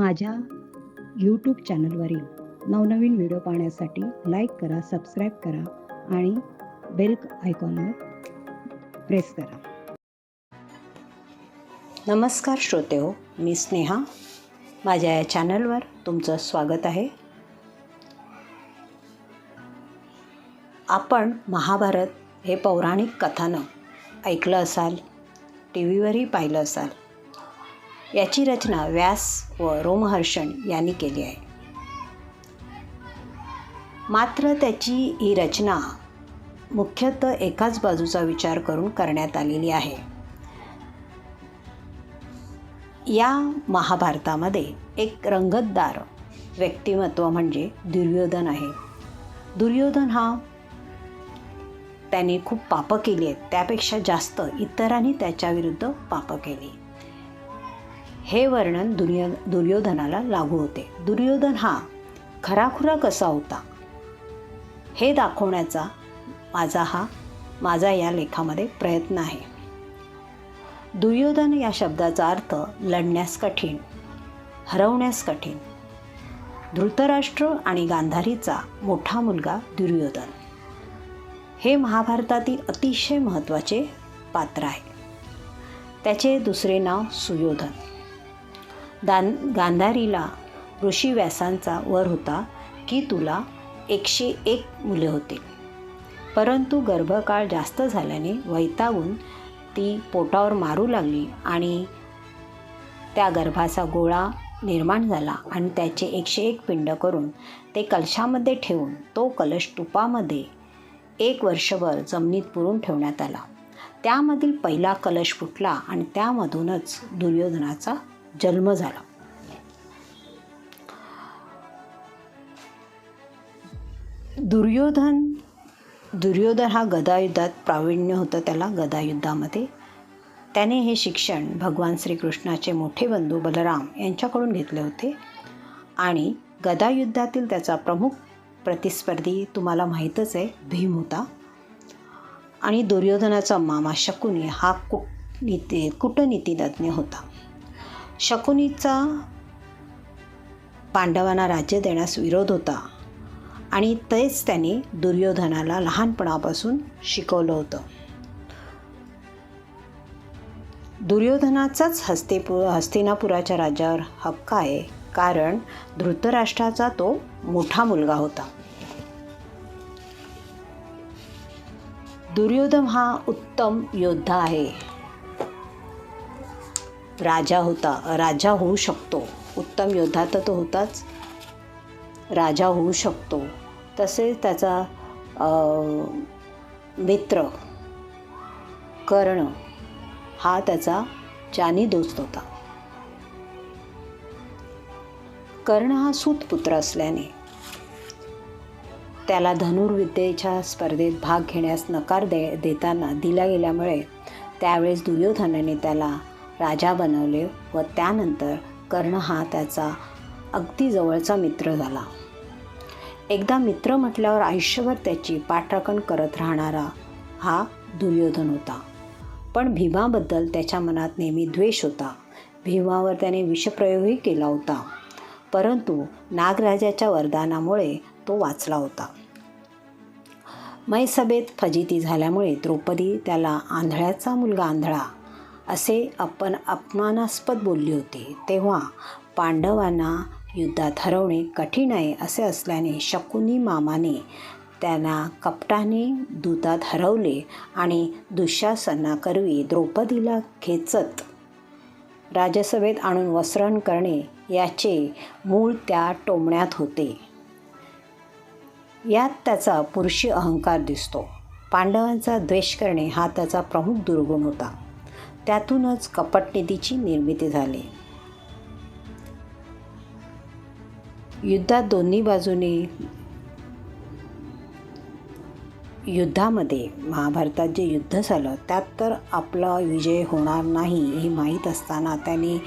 माझ्या यूट्यूब चॅनलवरील नवनवीन व्हिडिओ पाहण्यासाठी लाईक करा सबस्क्राईब करा आणि बेल आयकॉनवर प्रेस करा. नमस्कार श्रोते हो मी स्नेहा. माझ्या या चॅनलवर तुमचं स्वागत आहे. आपण महाभारत हे पौराणिक कथानं ऐकलं असाल टी व्हीवरही पाहिलं असाल. याची रचना व्यास व रोमहर्षण यांनी केली आहे. मात्र त्याची ही रचना मुख्यतः एकाच बाजूचा विचार करून करण्यात आलेली आहे. या महाभारतामध्ये एक रंगतदार व्यक्तिमत्व म्हणजे दुर्योधन आहे. दुर्योधन हा त्याने खूप पापं केली आहेत. त्यापेक्षा जास्त इतरांनी त्याच्याविरुद्ध पापं केली. हे वर्णन दुर्य दुर्योधनाला लागू होते. दुर्योधन हा खराखुरा कसा होता? हे दाखवण्याचा माझा हा माझा या लेखामध्ये प्रयत्न आहे. दुर्योधन या शब्दाचा अर्थ लढण्यास कठीण हरवण्यास कठीण. धृतराष्ट्र आणि गांधारीचा मोठा मुलगा दुर्योधन. हे महाभारतातील अतिशय महत्त्वाचे पात्र आहे. त्याचे दुसरे नाव सुयोधन. दान गांधारीला ऋषी व्यासांचा वर होता की तुला एकशे एक मुले होतील परंतु गर्भकाळ जास्त झाल्याने वैतागून ती पोटावर मारू लागली आणि त्या गर्भाचा गोळा निर्माण झाला आणि त्याचे एकशे एक पिंड करून ते कलशामध्ये ठेवून तो कलश तुपामध्ये एक वर्षभर जमिनीत पुरून ठेवण्यात आला. त्यामधील पहिला कलश फुटला आणि त्यामधूनच दुर्योधनाचा जन्म झाला. दुर्योधन दुर्योधन हा गदायुद्धात प्रावीण्य होतं त्याला गदायुद्धामध्ये. त्याने हे शिक्षण भगवान श्रीकृष्णाचे मोठे बंधू बलराम यांच्याकडून घेतले होते. आणि गदायुद्धातील त्याचा प्रमुख प्रतिस्पर्धी तुम्हाला माहीतच आहे भीम होता. आणि दुर्योधनाचा मामा शकुनी हा कूटनीती कूटनीतितज्ञ होता. शकुनीचा पांडवांना राज्य देण्यास विरोध होता आणि तेच त्याने दुर्योधनाला लहानपणापासून शिकवलं होतं. दुर्योधनाचाच हस्तेपु हस्तिनापुराच्या राज्यावर हक्क आहे कारण धृतराष्ट्राचा तो मोठा मुलगा होता. दुर्योधन हा उत्तम योद्धा आहे. राजा होता. राजा होऊ शकतो. उत्तम योद्धा तर तो होताच. राजा होऊ शकतो. तसेच त्याचा मित्र कर्ण हा त्याचा जानी दोस्त होता. कर्ण हा सूतपुत्र असल्याने त्याला धनुर्विद्येच्या स्पर्धेत भाग घेण्यास नकार दे देताना दिला गेल्यामुळे त्यावेळेस दुर्योधनाने त्याला राजा बनवले व त्यानंतर कर्ण हा त्याचा अगदी जवळचा मित्र झाला. एकदा मित्र म्हटल्यावर आयुष्यभर त्याची पाठराखण करत राहणारा हा दुर्योधन होता. पण भीमाबद्दल त्याच्या मनात नेहमी द्वेष होता. भीमावर त्याने विषप्रयोगही केला होता. परंतु नागराजाच्या वरदानामुळे तो वाचला होता. मैसभेत फजिती झाल्यामुळे द्रौपदी त्याला आंधळ्याचा मुलगा आंधळा असे आपण अपमानास्पद बोलले होते. तेव्हा पांडवांना युद्धात हरवणे कठीण आहे असे असल्याने शकुनी मामाने त्यांना कपटाने दूतात हरवले आणि दुःशासनाकरवी द्रौपदीला खेचत राजसभेत आणून वस्त्रण करणे याचे मूळ त्या टोमण्यात होते. यात त्याचा पुरुषी अहंकार दिसतो. पांडवांचा द्वेष करणे हा त्याचा प्रमुख दुर्गुण होता. त्यातूनच कपटनिधीची निर्मिती झाली. युद्धात दोन्ही बाजूने युद्धामध्ये महाभारतात जे युद्ध झालं त्यात तर आपला विजय होणार नाही हे माहीत असताना त्यांनी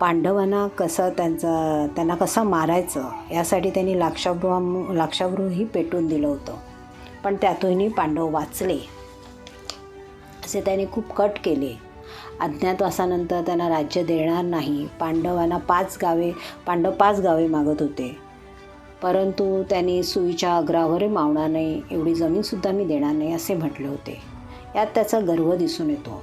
पांडवांना कसं त्यांचा त्यांना कसं मारायचं यासाठी त्यांनी लाक्षागृह लाक्षागृहही पेटून दिलं होतं. पण त्यातूनही पांडव वाचले. असे त्यांनी खूप कट केले. अज्ञातवासानंतर त्यांना राज्य देणार नाही. पांडवांना पाच गावे पांडव पाच गावे मागत होते. परंतु त्यांनी सुईच्या अग्रावरही मावणार नाही. एवढी जमीनसुद्धा मी देणार नाही असे म्हटले होते. यात त्याचा गर्व दिसून येतो.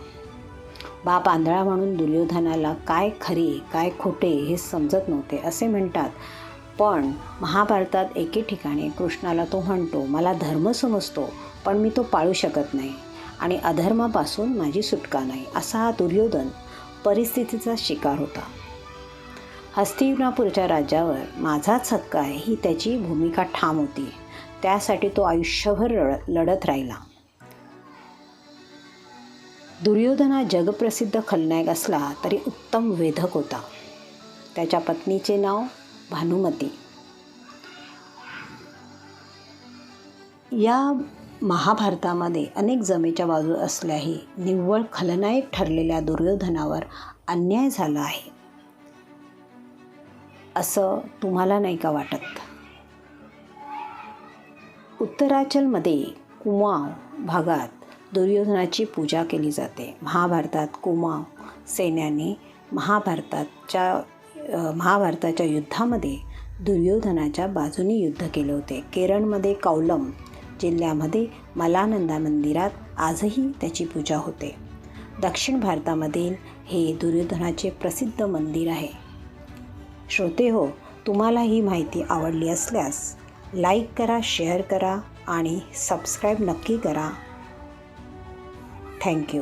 बाप आंधळा म्हणून दुर्योधनाला काय खरे काय खोटे हे समजत नव्हते असे म्हणतात. पण महाभारतात एके ठिकाणी कृष्णाला तो म्हणतो मला धर्म समजतो पण मी तो पाळू शकत नाही. आणि अधर्मापासून माझी सुटका नाही असा हा दुर्योधन परिस्थितीचा शिकार होता. हस्तिनापूरच्या राज्यावर माझाच हक्क आहे ही त्याची भूमिका ठाम होती. त्यासाठी तो आयुष्यभर लड लढत राहिला. दुर्योधन हा जगप्रसिद्ध खलनायक असला तरी उत्तम वेधक होता. त्याच्या पत्नीचे नाव भानुमती. या महाभारतामध्ये अनेक जमेच्या बाजू असल्याही निव्वळ खलनायक ठरलेल्या दुर्योधनावर अन्याय झाला आहे. असं तुम्हाला नाही का वाटत? उत्तराचलमध्ये कुमाव भागात दुर्योधनाची पूजा केली जाते. महाभारतात कुमाव सैन्याने महाभारताच्या महाभारताच्या युद्धामध्ये दुर्योधनाच्या बाजूने युद्ध केले होते. केरळमध्ये कौलम जिल्ह्यामध्ये मलानंदा मंदिरात आजही त्याची पूजा होते. दक्षिण भारतामधील हे दुर्योधनाचे प्रसिद्ध मंदिर आहे. श्रोते हो तुम्हाला ही माहिती आवडली असल्यास लाईक करा शेअर करा आणि सबस्क्राईब नक्की करा. थँक्यू